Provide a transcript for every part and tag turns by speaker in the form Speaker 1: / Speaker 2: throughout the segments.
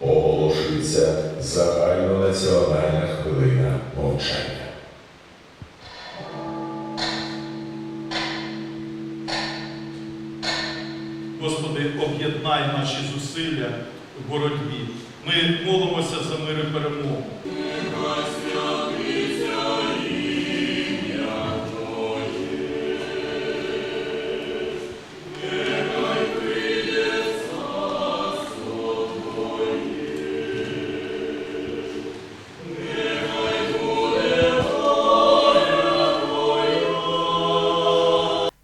Speaker 1: Оголошується загальнонаціональна хвилина мовчання.
Speaker 2: Господи, об'єднай наші зусилля в боротьбі. Ми молимося за мир і перемогу.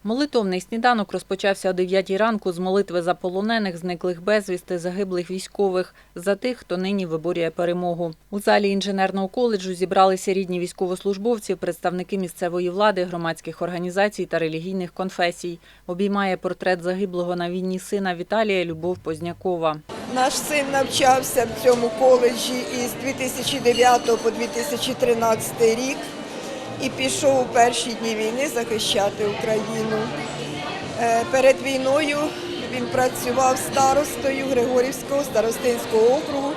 Speaker 3: Молитовний сніданок розпочався о 9 ранку з молитви за полонених, зниклих безвісти, загиблих військових, за тих, хто нині виборює перемогу. У залі інженерного коледжу зібралися рідні військовослужбовці, представники місцевої влади, громадських організацій та релігійних конфесій. Обіймає портрет загиблого на війні сина Віталія Любов Познякова.
Speaker 4: Наш син навчався в цьому коледжі із 2009 по 2013 рік і пішов у перші дні війни захищати Україну. Е, Перед війною він працював старостою Григорівського старостинського округу.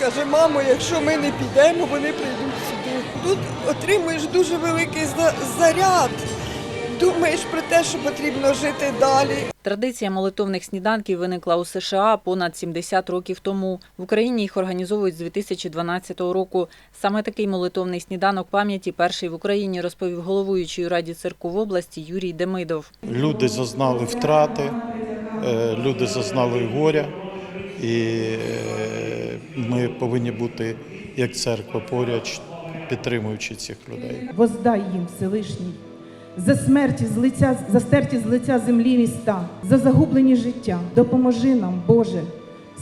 Speaker 4: Каже, мамо, якщо ми не підемо, вони прийдуть сюди. Тут отримуєш дуже великий заряд. Думаєш про те, що потрібно жити далі.
Speaker 3: Традиція молитовних сніданків виникла у США понад 70 років тому. В Україні їх організовують з 2012 року. Саме такий молитовний сніданок пам'яті перший в Україні розповів головуючий у Раді церкв в області Юрій Демидов.
Speaker 5: Люди зазнали втрати, е, люди зазнали горя, і е, ми повинні бути як церква поряд, підтримуючи цих людей.
Speaker 6: Воздай їм Всевишній за смерті з лиця, за стерті з лиця землі міста, за загублені життя. Допоможи нам, Боже,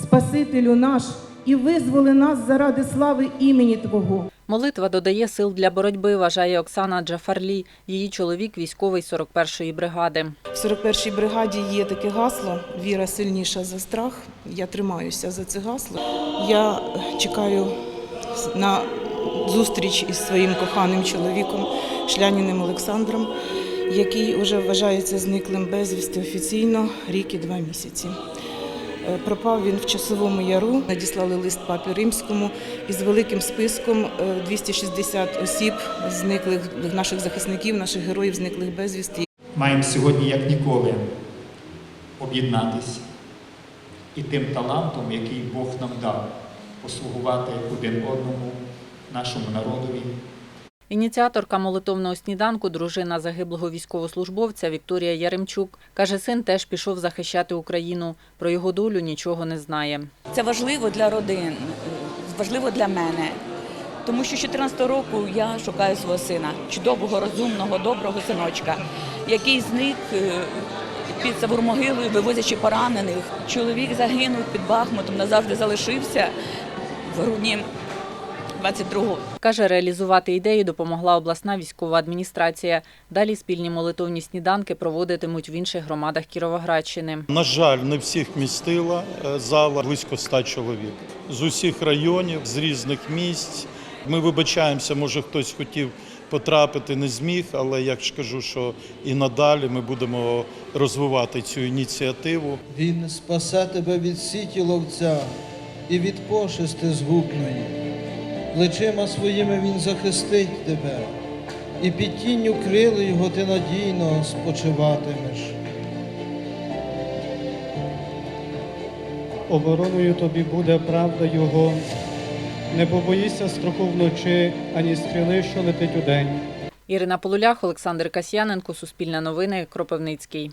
Speaker 6: Спасителю наш, і визволи нас заради слави імені Твого.
Speaker 3: Молитва додає сил для боротьби, вважає Оксана Джафарлі. Її чоловік військовий 41-ї бригади.
Speaker 7: В 41-й бригаді є таке гасло Віра сильніша за страх. Я тримаюся за це гасло. Я чекаю на зустріч із своїм коханим чоловіком, шляніним Олександром, який вже вважається зниклим безвісти офіційно рік і два місяці. Е, Пропав він в часовому яру. Надіслали лист папі римському із великим списком е, 260 осіб, зниклих наших захисників, наших героїв, зниклих безвісти.
Speaker 8: маємо сьогодні як ніколи об'єднатися і тим талантом, який Бог нам дав, послугувати один одному, нашому народові.
Speaker 3: Ініціаторка молитовного сніданку, дружина загиблого військовослужбовця Вікторія Яремчук, каже, син теж пішов захищати Україну. Про його долю нічого не знає.
Speaker 9: Це важливо для родин, важливо для мене. Тому що з 14 року я шукаю свого сина, чудового, розумного, доброго синочка, який зник е, під Савурмогилою, вивозячи поранених. Чоловік загинув під Бахмутом, назавжди залишився в грудні 22-го.
Speaker 3: Каже, реалізувати ідею допомогла обласна військова адміністрація. Далі спільні молитовні сніданки проводитимуть в інших громадах Кіровоградщини.
Speaker 5: На жаль, не всіх містила е, зала близько ста чоловік з усіх районів, з різних місць. Ми вибачаємося, може хтось хотів потрапити, не зміг, але я ж кажу, що і надалі ми будемо розвивати цю ініціативу.
Speaker 10: Він спасе тебе від сіті ловця і від пошести згубної. Плечима своїми він захистить тебе, і під тінню крил його ти надійно спочиватимеш.
Speaker 11: Обороною тобі буде правда Його. Не побоїся страху вночі, ані стріли, що летить удень.
Speaker 3: Ірина Полулях, Олександр Касьяненко, Суспільне новини, Кропивницький.